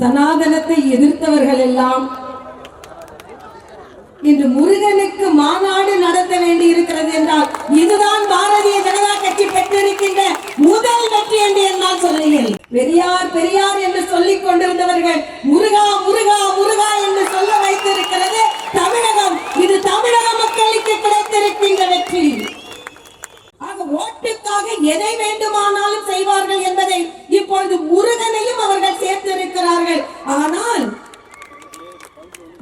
சனாதனத்தை எதிர்த்தவர்கள் எல்லாம் இன்று முருகனுக்கு மாநாடு நடத்த வேண்டி இருக்கிறது என்றால் இதுதான் பாரதிய ஜனதா கட்சி பெற்றிருக்கின்ற முதல் வெற்றி என்று என்னால் சொல்லுங்கள் பெரியார் பெரியார் என்று சொல்லிக் கொண்டிருந்தவர்கள் முருகா முருகா முருகா என்று சொல்ல வைத்திருக்கிறது தமிழகம். இது தமிழக மக்களுக்கு கிடைத்திருக்கின்ற வெற்றி. ஓட்டுக்காக எதை வேண்டுமானாலும் செய்வார்கள் என்பதை இப்பொழுது முருகனையும் அவர்கள் சேர்த்திருக்கிறார்கள். ஆனால்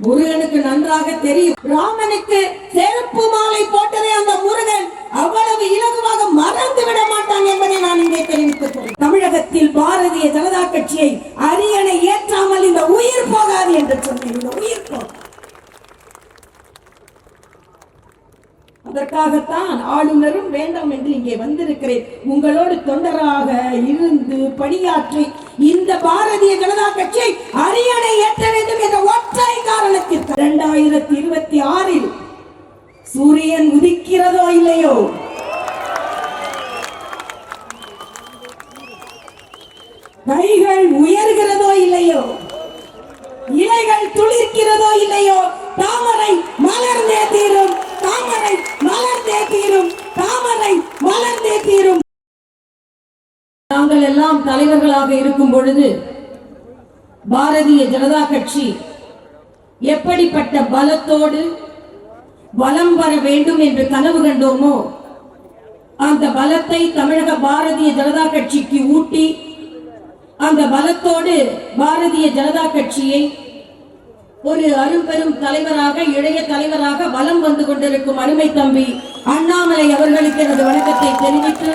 முருகனுக்கு நன்றாக தெரியும். ராமனுக்கு செருப்பு மாலை போட்டதை அந்த முருகன். அவ்வளவு இலகுவாக மறந்து விட மாட்டான் என்பதை நான் இங்கே தெரிவித்துக் தமிழகத்தில் பாரதிய ஜனதா கட்சியை அரியணை ஏற்றாமல் இந்த உயிர் போகாது என்று சொன்னேன். இந்த உயிர் போகும் அதற்காகத்தான் ஆளுநரும் வேண்டாம் என்று இங்கே வந்திருக்கிறேன். உங்களோடு தொண்டராக இருந்து பணியாற்றி இந்த பாரதிய ஜனதா கட்சியை அரியணை ஏற்ற வேண்டும் என்ற ஒற்றை காரணத்திற்கு இரண்டாயிரத்தி இருபத்தி ஆறில் சூரியன் உதிக்கிறதோ இல்லையோ? கைகள் உயர்கிறதோ இல்லையோ? இலைகள் துளிர்க்கிறதோ இல்லையோ? தாமரை மலர்ந்தே தீரும். தாமரை வளர்ந்தே தீரும். தாமரை வளர்ந்தே தீரும். நாங்கள் எல்லாம் தலைவர்களாக இருக்கும் பொழுது பாரதிய ஜனதா கட்சி எப்படிப்பட்ட பலத்தோடு வலம் வர வேண்டும் என்று கனவு கண்டோமோ அந்த பலத்தை தமிழக பாரதிய ஜனதா கட்சிக்கு ஊட்டி அந்த பலத்தோடு பாரதிய ஜனதா கட்சியை ஒரு அரும்பெரும் தலைவராக இளைய தலைவராக வலம் வந்து கொண்டிருக்கும் அருமை தம்பி அண்ணாமலை அவர்களுக்கு எனது வணக்கத்தை தெரிவித்து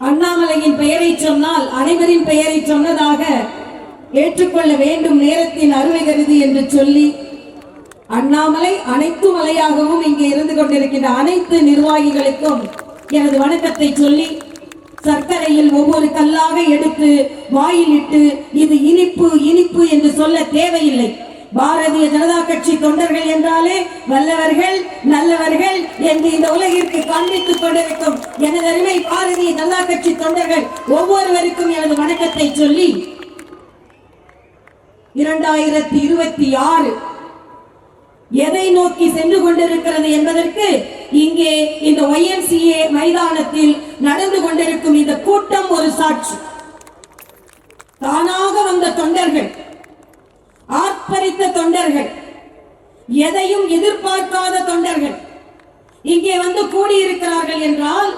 அண்ணாமலையின் பெயரை சொன்னால் அனைவரின் பெயரை சொன்னதாக ஏற்றுக்கொள்ள வேண்டும் நேரத்தின் அருமை கருதி என்று சொல்லி அண்ணாமலை அனைத்து மலையாகவும் இங்கே இருந்து கொண்டிருக்கின்ற அனைத்து நிர்வாகிகளுக்கும் எனது வணக்கத்தை சொல்லி சர்க்கரையில் ஒவ்வொரு கல்லாக எடுத்து வாயிலிட்டு இது இனிப்பு இனிப்பு என்று சொல்ல தேவையில்லை. பாரதிய ஜனதா கட்சி தொண்டர்கள் என்றாலே வல்லவர்கள் நல்லவர்கள் என்று இந்த உலகிற்கு காண்பித்துக் கொண்டிருக்கும் எனது அருமை பாரதிய ஜனதா கட்சி தொண்டர்கள் ஒவ்வொருவருக்கும் எனது வணக்கத்தை சொல்லி இரண்டாயிரத்தி இருபத்தி ஆறு எதை நோக்கி சென்று கொண்டிருக்கிறது என்பதற்கு இங்கே இந்த ஒய்எம்சிஏ மைதானத்தில் நடந்து கொண்டிருக்கும் இந்த கூட்டம் ஒரு சாட்சி. தானாக வந்த தொண்டர்கள் ஆர்ப்பரித்த தொண்டர்கள் எதையும் எதிர்பார்க்காத தொண்டர்கள் இங்கே வந்து கூடியிருக்கிறார்கள் என்றால்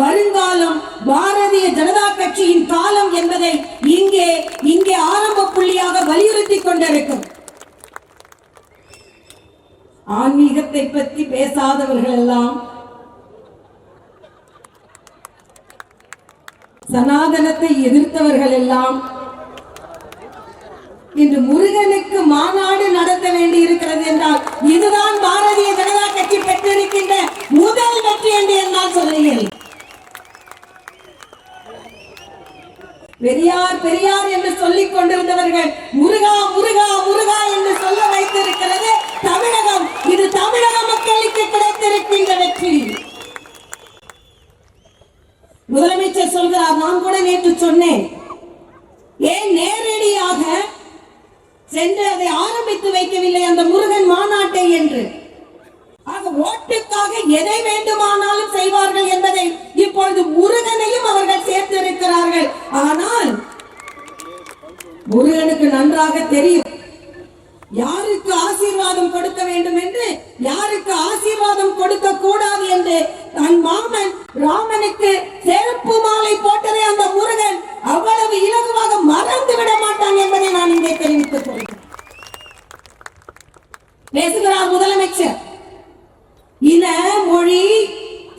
வருங்காலம் பாரதிய ஜனதா கட்சியின் காலம் என்பதை இங்கே இங்கே ஆரம்ப புள்ளியாக வலியுறுத்தி கொண்டிருக்கும். ஆன்மீகத்தை பற்றி பேசாதவர்கள் எல்லாம் சனாதனத்தை எதிர்த்தவர்கள் எல்லாம் இன்று முருகனுக்கு மாநாடு நடத்த வேண்டி இருக்கிறது என்றால் இதுதான் பாரதிய ஜனதா கட்சி பெற்றிருக்கின்ற முதல் வெற்றி என்று என்னால் சொல்லுங்கள் பெரியார் பெரியார் என்று சொல்லிக் கொண்டிருந்தவர்கள் முருகா முருகா முருகா என்று சொல்ல வைத்திருக்கிறது தமிழகம் இது தமிழக மக்களுக்கு வெற்றி முதலமைச்சர் சொல்கிறார் நான் கூட நேற்று சொன்னேன். ஏன் நேரடியாக சென்று அதை ஆரம்பித்து வைக்கவில்லை அந்த முருகன் மாநாட்டை என்று? ஆக ஓட்டுக்காக எதை வேண்டுமானாலும் செய்வார்கள் என்பதை இப்பொழுது முருகனையும் அவர்கள் சேர்த்திருக்கிறார்கள். ஆனால் முருகனுக்கு நன்றாக தெரியும். யாருக்கு ஆசீர்வாதம் கொடுத்து வேண்டும் என்று யாருக்கு ஆசீர்வாதம் கொடுக்க கூடாது என்று தன் மாமன் ராமனுக்கு செருப்பு மாலை போட்டதை அந்த முருகன் அவ்வளவு இலகுவாக மறந்து விட மாட்டான் என்பதை நான் இங்கே தெரிவித்துக் கொள்கிறேன் பேசுகிறார் முதலமைச்சர் இன மொழி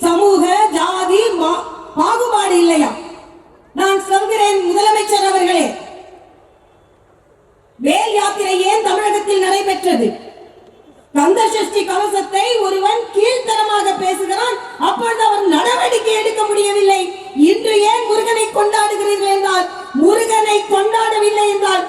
சமூக ஜாதி மா- பாகுபாடு இல்லையா நான் சொல்கிறேன் முதலமைச்சர் அவர்களே வேல் யாத்திரை ஏன் தமிழகத்தில் நடைபெற்றது கந்த சஷ்டி கவசத்தை ஒருவன் கீழ்த்தரமாக பேசுகிறான் அப்பொழுது அவர் நடவடிக்கை எடுக்க முடியவில்லை இன்று ஏன் முருகனை கொண்டாடுகிறீர்கள் என்றால் முருகனை கொண்டாடவில்லை என்றால்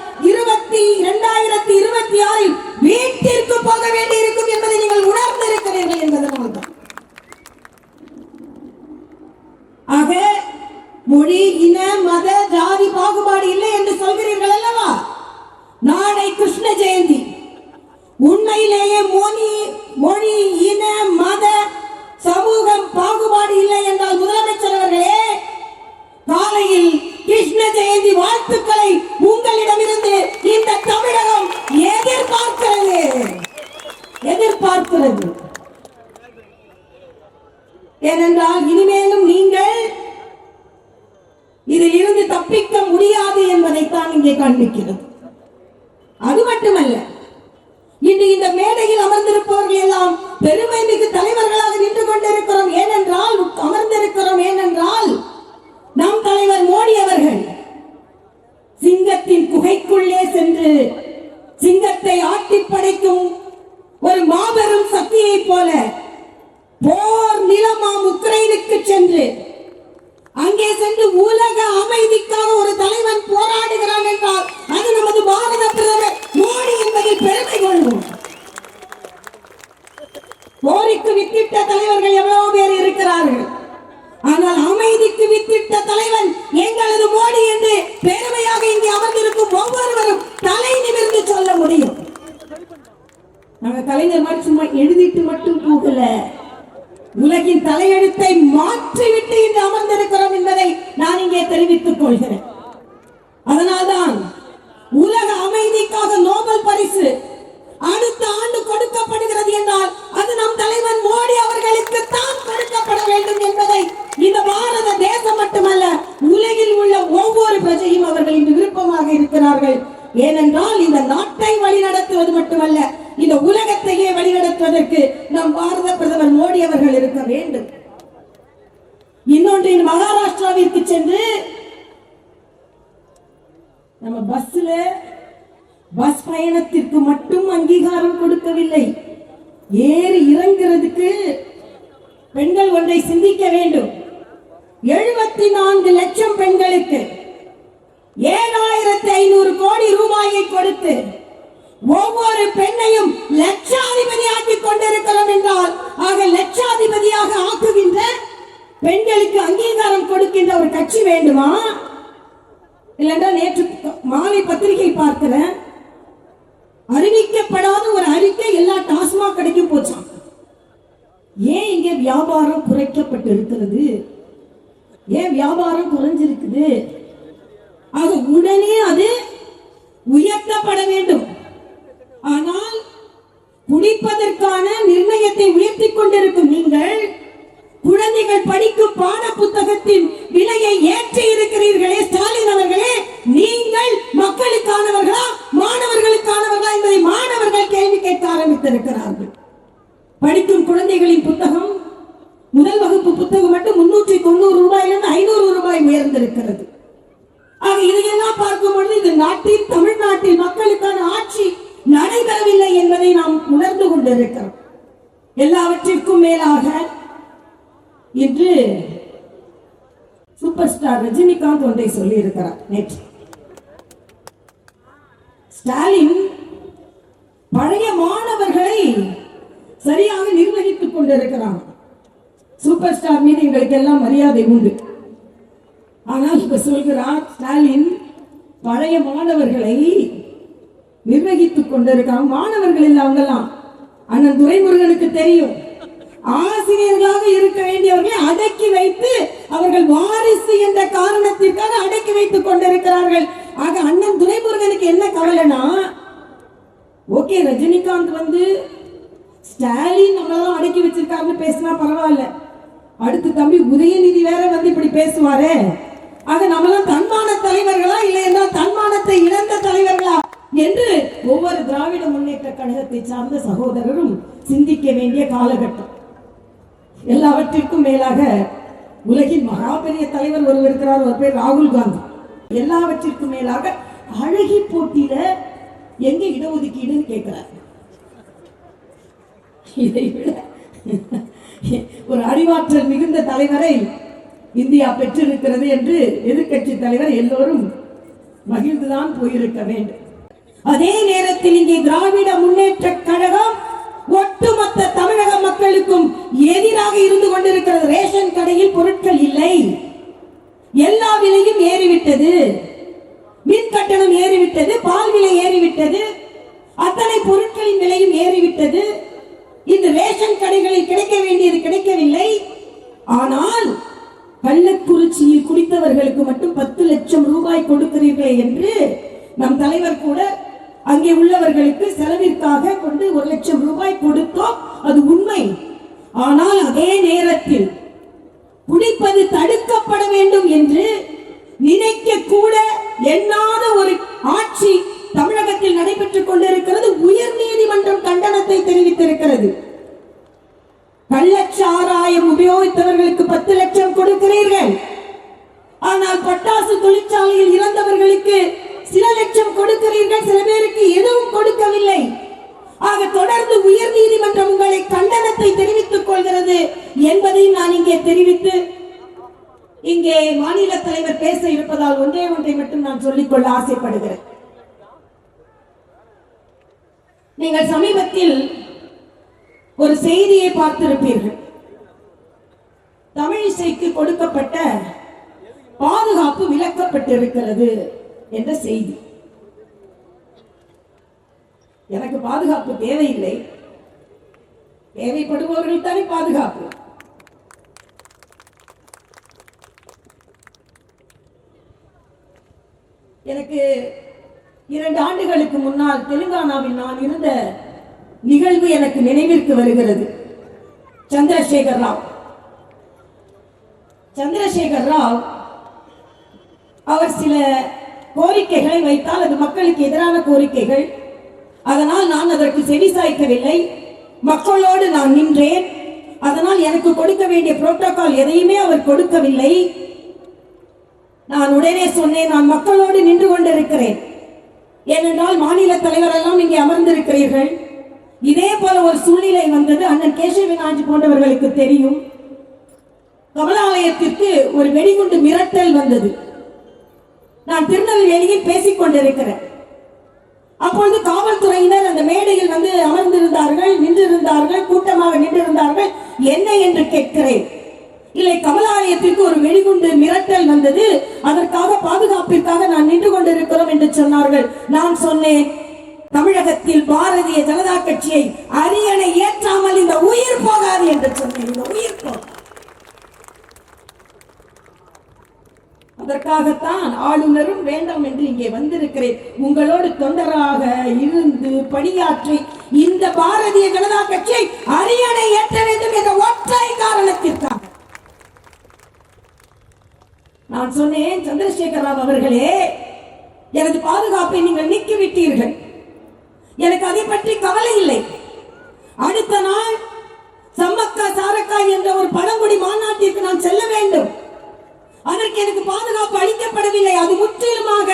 ஒரு மாபெரும் சக்தியை போல போர் நிலமாம் உக்ரைனுக்கு சென்று அங்கே சென்று உலக அமைதிக்காக ஒரு தலைவன் போராடுகிறான் என்றால் அது நமது பாரத பிரதமர் மோடி என்பதில் பெருமை கொள்வோம். போருக்கு வித்திட்ட தலைவர்கள் எவ்வளவு பேர் இருக்கிறார்கள். ஆனால் அமைதிக்கு வித்திட்ட தலைவன் எங்களது மோடி என்று பெருமையாக இங்கே அமர்ந்திருக்கும் ஒவ்வொருவரும் தலை நிமிர்ந்து சொல்ல முடியும். நாங்க கலைஞர் மாதிரி சும்மா எழுதிட்டு மட்டும் போகல. உலகின் தலையெழுத்தை மாற்றிவிட்டு இன்று அமர்ந்திருக்கிறோம் என்பதை நான் இங்கே தெரிவித்துக் கொள்கிறேன் அதனால்தான் உலக அமைதிக்காக நோபல் பரிசு அடுத்த ஆண்டு கொடுக்கப்படுகிறது என்றால் அது நம் தலைவன் மோடி அவர்களுக்கு தான் கொடுக்கப்பட வேண்டும் என்பதை இந்த பாரத தேசம் மட்டுமல்ல உலகில் உள்ள ஒவ்வொரு பிரஜையும் அவர்கள் இன்று விருப்பமாக இருக்கிறார்கள் ஏனென்றால் இந்த நாட்டை வழிநடத்துவது மட்டுமல்ல இந்த உலகத்தையே வழிநடத்துவதற்கு நம் பாரத பிரதமர் மோடி அவர்கள் இருக்க வேண்டும் இன்னொன்று இந்த மகாராஷ்டிராவிற்கு சென்று நம்ம பஸ்ல பஸ் பயணத்திற்கு மட்டும் அங்கீகாரம் கொடுக்கவில்லை. ஏறி இறங்குறதுக்கு பெண்கள் ஒன்றை சிந்திக்க வேண்டும். எழுபத்தி நான்கு லட்சம் பெண்களுக்கு ஏழாயிரத்தி ஐநூறு கோடி ரூபாயை கொடுத்து ஒவ்வொரு பெண்ணையும் லட்சாதிபதி ஆக்கிக் கொண்டிருக்கிறோம் என்றால் ஆக லட்சாதிபதியாக ஆக்குகின்ற பெண்களுக்கு அங்கீகாரம் கொடுக்கின்ற ஒரு கட்சி வேண்டுமா? இல்லைன்னா நேற்று மாலை பத்திரிகை பார்க்கிறேன். அறிவிக்கப்படாத ஒரு அறிக்கை எல்லா டாஸ்மாக் கடைக்கும் போச்சான் ஏன் இங்கே வியாபாரம் குறைக்கப்பட்டு இருக்கிறது ஏன் வியாபாரம் குறைஞ்சிருக்குது? ஆக உடனே அது உயர்த்தப்பட வேண்டும். ஆனால் குடிப்பதற்கான நிர்ணயத்தை உயர்த்திக் கொண்டிருக்கும் நீங்கள் குழந்தைகள் படிக்கும் பாட புத்தகத்தின் விலையை ஏற்றி இருக்கிறீர்களே ஸ்டாலின் அவர்களே. நீங்கள் மக்களுக்கானவர்களா மாணவர்களுக்கானவர்களா என்பதை மாணவர்கள் கேள்வி கேட்க ஆரம்பித்திருக்கிறார்கள். படிக்கும் குழந்தைகளின் புத்தகம் முதல் வகுப்பு புத்தகம் மட்டும் முன்னூற்றி தொண்ணூறு ரூபாயிலிருந்து ஐநூறு ரூபாய் உயர்ந்திருக்கிறது. ஆக இதையெல்லாம் பார்க்கும் பொழுது இது நாட்டில் தமிழ்நாட்டில் மக்களுக்கான ஆட்சி நடைபெறவில்லை என்பதை நாம் உணர்ந்து கொண்டிருக்கிறோம். எல்லாவற்றிற்கும் மேலாக இன்று சூப்பர் ஸ்டார் ரஜினிகாந்த் ஒன்றை சொல்லி இருக்கிறார் நேற்று ஸ்டாலின் பழைய மாணவர்களை சரியாக நிர்வகித்துக் கொண்டிருக்கிறாங்க சூப்பர் ஸ்டார் மீது எங்களுக்கு எல்லாம் மரியாதை உண்டு. ஆனால் இப்ப சொல்கிறார் ஸ்டாலின் பழைய மாணவர்களை நிர்வகித்துக் கொண்டிருக்கிறாங்க மாணவர்கள் இல்லை அவங்கெல்லாம் அண்ணன் துரைமுருகனுக்கு தெரியும். ஆசிரியர்களாக இருக்க வேண்டியவர்களை அடக்கி வைத்து அவர்கள் வாரிசு என்ற காரணத்திற்காக அடக்கி வைத்துக் கொண்டிருக்கிறார்கள். ஆக அண்ணன் துரைமுருகனுக்கு என்ன கவலைனா ஓகே ரஜினிகாந்த் வந்து ஸ்டாலின் நம்மளெல்லாம் அடக்கி வச்சிருக்காருன்னு பேசினா பரவாயில்ல. அடுத்து தம்பி உதயநிதி வேற வந்து இப்படி பேசுவாரே. ஆக நம்மளாம் தன்மான தலைவர்களா இல்லை என்றால் தன்மானத்தை இழந்த தலைவர்களா என்று ஒவ்வொரு திராவிட முன்னேற்ற கழகத்தை சார்ந்த சகோதரரும் சிந்திக்க வேண்டிய காலகட்டம். எல்லாவற்றிற்கும் மேலாக உலகின் மகா பெரிய தலைவர் ஒருவர் இருக்கிறார். ஒரு பேர் ராகுல் காந்தி. எல்லாவற்றிற்கும் மேலாக அழகி போட்டியில எங்க இடஒதுக்கீடுன்னு கேட்கிறார். இதை விட ஒரு அறிவாற்றல் மிகுந்த தலைவரை இந்தியா பெற்றிருக்கிறது என்று எதிர்க்கட்சி தலைவர் எல்லோரும் மகிழ்ந்துதான் போயிருக்க வேண்டும். அதே நேரத்தில் இங்கே திராவிட முன்னேற்ற கழகம் ஒட்டுமொத்த தமிழக மக்களுக்கும் எதிராக இருந்து கொண்டிருக்கிறது ரேஷன் கடையில் பொருட்கள் இல்லை. எல்லா விலையும் ஏறிவிட்டது. மின் கட்டணம் ஏறிவிட்டது பால் விலை ஏறிவிட்டது அத்தனை பொருட்களின் விலையும் ஏறிவிட்டது. இந்த ரேஷன் கடைகளில் கிடைக்க வேண்டியது கிடைக்கவில்லை. ஆனால் கள்ளக்குறிச்சியில் குடித்தவர்களுக்கு மட்டும் பத்து லட்சம் ரூபாய் கொடுக்கிறீர்களே என்று நம் தலைவர் கூட அங்கே உள்ளவர்களுக்கு செலவிற்காக கொண்டு ஒரு லட்சம் ரூபாய் கொடுத்தோம். அது உண்மை. ஆனால் அதே நேரத்தில் குடிப்பது தடுக்கப்பட வேண்டும் என்று நினைக்க கூட எண்ணாத ஒரு ஆட்சி கொள்கிறது என்பதையும் நான் இங்கே தெரிவித்து இங்கே மாநில தலைவர் பேச இருப்பதால் ஒன்றே ஒன்றை மட்டும் நான் சொல்லிக்கொள்ள ஆசைப்படுகிறேன். நீங்கள் சமீபத்தில் ஒரு செய்தியை பார்த்திருப்பீர்கள். தமிழிசைக்கு கொடுக்கப்பட்ட பாதுகாப்பு விலக்கப்பட்டிருக்கிறது என்ற செய்தி. எனக்கு பாதுகாப்பு தேவையில்லை. தேவைப்படுபவர்கள் தானே பாதுகாப்பு. எனக்கு இரண்டு ஆண்டுகளுக்கு முன்னால் தெலுங்கானாவில் நான் இருந்த நிகழ்வு எனக்கு நினைவிற்கு வருகிறது. சந்திரசேகர் ராவ். சந்திரசேகர் ராவ் அவர் சில கோரிக்கைகளை வைத்தால் அது மக்களுக்கு எதிரான கோரிக்கைகள். அதனால் நான் அதற்கு செவி சாய்க்கவில்லை. மக்களோடு நான் நின்றேன். அதனால் எனக்கு கொடுக்க வேண்டிய புரோட்டோகால் எதையுமே அவர் கொடுக்கவில்லை. நான் உடனே சொன்னேன் நான் மக்களோடு நின்று கொண்டிருக்கிறேன். ஏனென்றால் மாநில தலைவர் எல்லாம் இங்கே அமர்ந்திருக்கிறீர்கள். இதே போல ஒரு சூழ்நிலை வந்தது. அண்ணன் கேசவிநாஜி போன்றவர்களுக்கு தெரியும். கமலாலயத்திற்கு ஒரு வெடிகுண்டு மிரட்டல் வந்தது. நான் திருநெல்வேலியில் பேசிக் கொண்டிருக்கிறேன் அப்போ வந்து காவல்துறையினர் அந்த மேடையில் வந்து அமர்ந்திருந்தார்கள் நின்றிருந்தார்கள் கூட்டமாக நின்றிருந்தார்கள். என்ன என்று கேட்கிறேன்? இல்லை கமலாலயத்திற்கு ஒரு வெடிகுண்டு மிரட்டல் வந்தது. அதற்காக பாதுகாப்பிற்காக நான் நின்று கொண்டிருக்கிறோம் என்று சொன்னார்கள். நான் சொன்னேன் தமிழகத்தில் பாரதிய ஜனதா கட்சியை அரியணை ஏற்றாமல் இந்த உயிர் போகாது என்று சொன்னேன். இந்த உயிர் போகாது அதற்காகத்தான் ஆளுநரும் வேண்டாம் என்று இங்கே வந்திருக்கிறேன். உங்களோடு தொண்டராக இருந்து பணியாற்றி இந்த பாரதிய ஜனதா கட்சியை அரியணை ஏற்ற வேண்டும் என்ற ஒற்றை காரணத்திற்காக. நான் சொன்னேன் சந்திரசேகர் ராவ் அவர்களே எனது பாதுகாப்பை நீங்கள் நீக்கிவிட்டீர்கள். எனக்கு அதை பற்றி கவலை இல்லை. அடுத்த நாள் சம்மக்கா சாரக்கா என்ற ஒரு பழங்குடி மாநாட்டிற்கு நான் செல்ல வேண்டும். அதற்கு எனக்கு பாதுகாப்பு அளிக்கப்படவில்லை. அது முற்றிலுமாக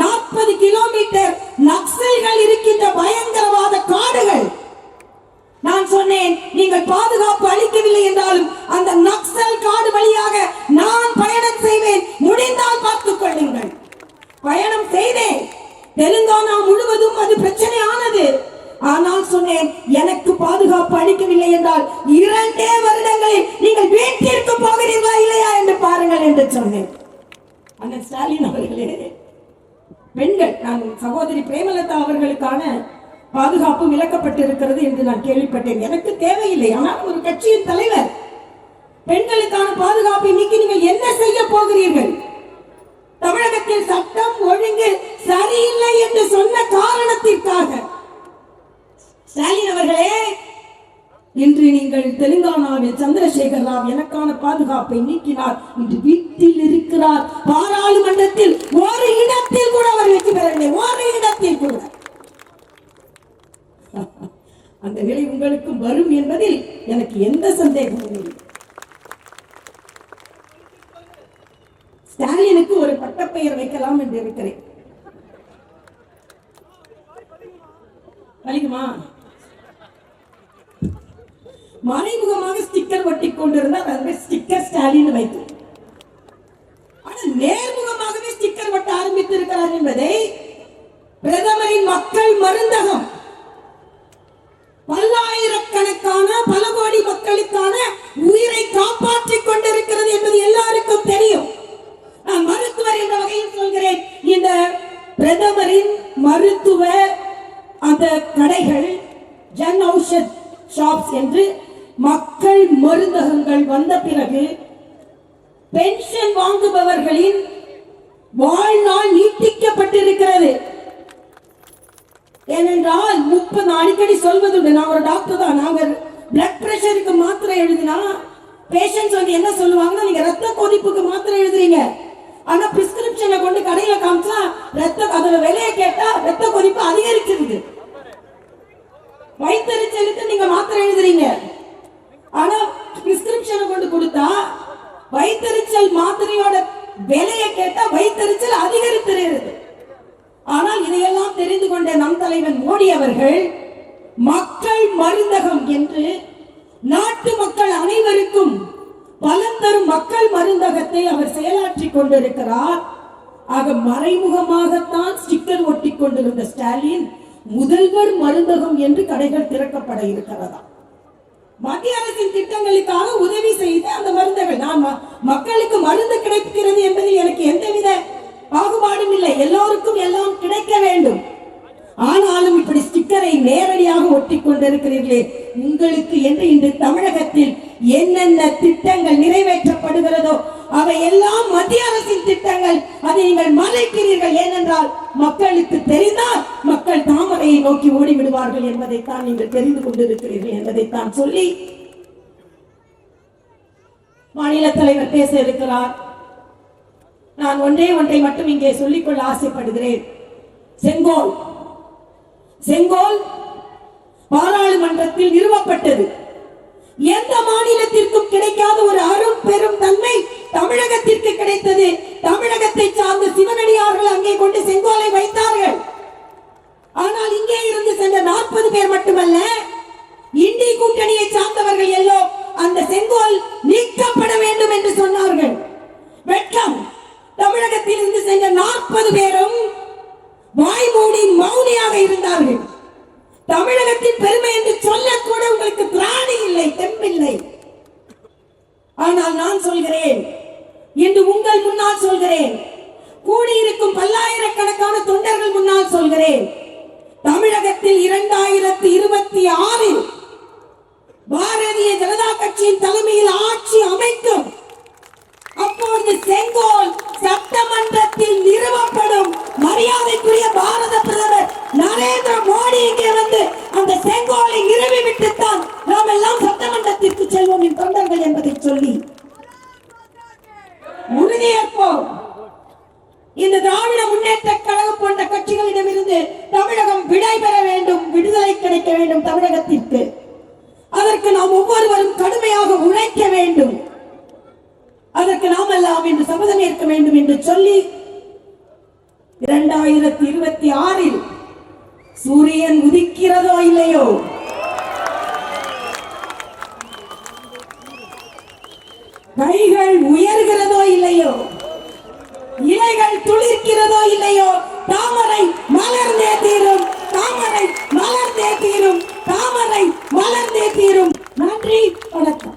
நாற்பது கிலோமீட்டர் நக்சல்கள் இருக்கின்ற பயங்கரவாத காடுகள். நான் சொன்னேன் நீங்கள் பாதுகாப்பு அளிக்கவில்லை என்றாலும் அந்த நக்சல் காடு வழியாக நான் பயணம் செய்வேன். முடிந்தால் பார்த்துக் கொள்ளுங்கள். பயணம் செய்தேன். தெலுங்கானா முழுவதும் அது பிரச்சனை ஆனது ஆனால் சொன்னேன் எனக்கு பாதுகாப்பு அளிக்கவில்லை என்றால் இரண்டே வருடங்களில் நீங்கள் வீட்டில் சொன்னேன். அண்ணன் ஸ்டாலின் அவர்களே பெண்கள் நான் சகோதரி பிரேமலதா அவர்களுக்கான பாதுகாப்பு விலக்கப்பட்டிருக்கிறது என்று நான் கேள்விப்பட்டேன். எனக்கு தேவையில்லை. ஆனால் ஒரு கட்சியின் தலைவர் பெண்களுக்கான பாதுகாப்பை நீக்கி நீங்கள் என்ன செய்ய போகிறீர்கள்? தமிழகத்தில் சட்டம் ஒழுங்கு சரியில்லை என்று சொன்ன காரணத்திற்காக. ஸ்டாலின் அவர்களே இன்று நீங்கள் தெலுங்கானாவில் சந்திரசேகர் ராவ் எனக்கான பாதுகாப்பை நீக்கினார். இன்று வீட்டில் இருக்கிறார். பாராளுமன்றத்தில் ஒரு இடத்தில் கூட அவர் வெற்றி பெறவில்லை. ஒரு இடத்தில் கூட. அந்த நிலை உங்களுக்கும் வரும் என்பதில் எனக்கு எந்த சந்தேகமும் இல்லை. ஸ்டாலினுக்கு ஒரு பட்டப்பெயர் வைக்கலாம் என்று இருக்கிறேன். வலிக்குமா? மறைமுகமாக ஸ்டிக்கர் ஒட்டி கொண்டிருந்தால் அது ஸ்டிக்கர் ஸ்டாலின் வைத்து. ஆனால் நேர்முகமாகவே ஸ்டிக்கர் ஒட்ட ஆரம்பித்திருக்கிறார் என்பதை பிரதமரின் மக்கள் மருந்தகம். பல்லாயிரக்கணக்கான பல கோடி மக்களுக்கான உயிரை காப்பாற்றிக் கொண்டிருக்கிறது என்பது எல்லாருக்கும் தெரியும். நான் மருத்துவர் என்ற வகையில் சொல்கிறேன். இந்த பிரதமரின் மருத்துவ அந்த கடைகள் ஜன் ஔஷத் ஷாப்ஸ் என்று மக்கள் மருந்தகங்கள் வந்த பிறகு பென்ஷன் வாங்குபவர்களின் வாழ்நாள் நீட்டிக்கப்பட்டிருக்கிறது. ஏனென்றால் முப்பது அடிக்கடி சொல்வதுண்டு. நான் ஒரு டாக்டர் தான். நாங்க பிளட் பிரஷருக்கு மாத்திரை எழுதினா பேஷண்ட்ஸ் வந்து என்ன சொல்லுவாங்கன்னா நீங்க ரத்த கொதிப்புக்கு மாத்திரை எழுதுறீங்க. ஆனா பிரிஸ்கிரிப்ஷனை கொண்டு கடையில காமிச்சா ரத்த அதோட விலையை கேட்டா ரத்த கொதிப்பு அதிகரிச்சிருக்கு வயிற்றுச்சலுக்கு நீங்க மாத்திரை எழுதுறீங்க? ஆனா பிரிஸ்கிரிப்ஷனை கொண்டு கொடுத்தா வயிற்றுச்சல் மாத்திரையோட விலையை கேட்டா வயிற்றுச்சல் அதிகரித்திருக்கிறது ஆனால் இதையெல்லாம் தெரிந்து கொண்ட நம் தலைவன் மோடி அவர்கள் மக்கள் மருந்தகம் என்று நாட்டு மக்கள் அனைவருக்கும் பலன் தரும் மக்கள் மருந்தகத்தை அவர் செயலாற்றி கொண்டிருக்கிறார். ஆக மறைமுகமாகத்தான் ஸ்டிக்கர் ஒட்டி கொண்டிருந்த ஸ்டாலின் முதல்வர் மருந்தகம் என்று கடைகள் திறக்கப்பட இருக்கிறதா மத்திய அரசின் திட்டங்களுக்காக உதவி செய்த அந்த மருந்துகள். நான் மக்களுக்கு மருந்து கிடைக்கிறது என்பது எனக்கு எந்தவித பாகுபாடும் இல்லை. எல்லோருக்கும் எல்லாம் கிடைக்க வேண்டும். ஆனாலும் இப்படி ஸ்டிக்கரை நேரடியாக ஒட்டி கொண்டிருக்கிறீர்களே உங்களுக்கு என்று இன்று தமிழகத்தில் என்னென்ன திட்டங்கள் நிறைவேற்றப்படுகிறதோ அவை எல்லாம் மத்திய அரசின் திட்டங்கள். அதை நீங்கள் மறைக்கிறீர்கள். ஏனென்றால் மக்களுக்கு தெரிந்தால் மக்கள் தாமரையை நோக்கி ஓடிவிடுவார்கள் என்பதைத்தான் நீங்கள் தெரிந்து கொண்டிருக்கிறீர்கள் என்பதைத்தான் சொல்லி மாநில தலைவர் பேச இருக்கிறார். நான் ஒன்றே ஒன்றை மட்டும் இங்கே சொல்லிக்கொள்ள ஆசைப்படுகிறேன். செங்கோல். செங்கோல் பாராளுமன்றத்தில் நிறுவப்பட்டது. எந்த மாநிலத்திற்கும் கிடைக்காத ஒரு அரும் பெரும் தன்மை தமிழகத்திற்கு கிடைத்தது. தமிழகத்தை சார்ந்த சிவனடியார்கள் அங்கே கொண்டு செங்கோலை வைத்தார்கள். ஆனால் இங்கே இருந்து சென்ற நாற்பது பேர் மட்டுமல்ல இந்தி கூட்டணியை சார்ந்தவர்கள் எல்லோ அந்த செங்கோல் நீக்கப்பட வேண்டும் என்று சொன்னார்கள். வெட்கம். தமிழகத்தில் இருந்து சென்ற நாற்பது பேரும் வாய் மூடி மௌனியாக இருந்தார்கள். தமிழகத்தின் பெருமை என்று சொல்லக்கூட உங்களுக்கு திராணி இல்லை தெம்பில்லை ஆனால் நான் சொல்கிறேன் இன்று உங்கள் முன்னால் சொல்கிறேன் கூடியிருக்கும் பல்லாயிரக்கணக்கான தொண்டர்கள் முன்னால் சொல்கிறேன் தமிழகத்தில் இரண்டாயிரத்தி இருபத்தி ஆறில் பாரதிய ஜனதா கட்சியின் தலைமையில் ஆட்சி அமைக்கும் அப்போது செங்கோல் சட்டமன்றத்தில் நிறுவப்படும் மரியாதைக்குரிய பாரத பிரதமர் நரேந்திர மோடி இங்கே வந்து அந்த செங்கோலை நிறுவிவிட்டுத்தான் நாம் எல்லாம் சட்டமன்றத்திற்கு செல்வோம் என் தொண்டர்கள் என்பதை சொல்லி உறுதியேற்போம். இந்த திராவிட முன்னேற்ற கழகம் போன்ற கட்சிகளிடமிருந்து தமிழகம் விடை பெற வேண்டும் விடுதலை கிடைக்க வேண்டும் தமிழகத்திற்கு. அதற்கு நாம் ஒவ்வொருவரும் கடுமையாக உழைக்க வேண்டும். அதற்கு நாம் எல்லாம் இன்று சபதம் ஏற்க வேண்டும் என்று சொல்லி இரண்டாயிரத்தி இருபத்தி ஆறில் சூரியன் உதிக்கிறதோ இல்லையோ? கைகள் உயர்கிறதோ இல்லையோ? இலைகள் துளிர்க்கிறதோ இல்லையோ? தாமரை மலர்ந்தே தீரும். தாமரை மலர்ந்தே தீரும். தாமரை மலர்ந்தே தீரும். நன்றி வணக்கம்.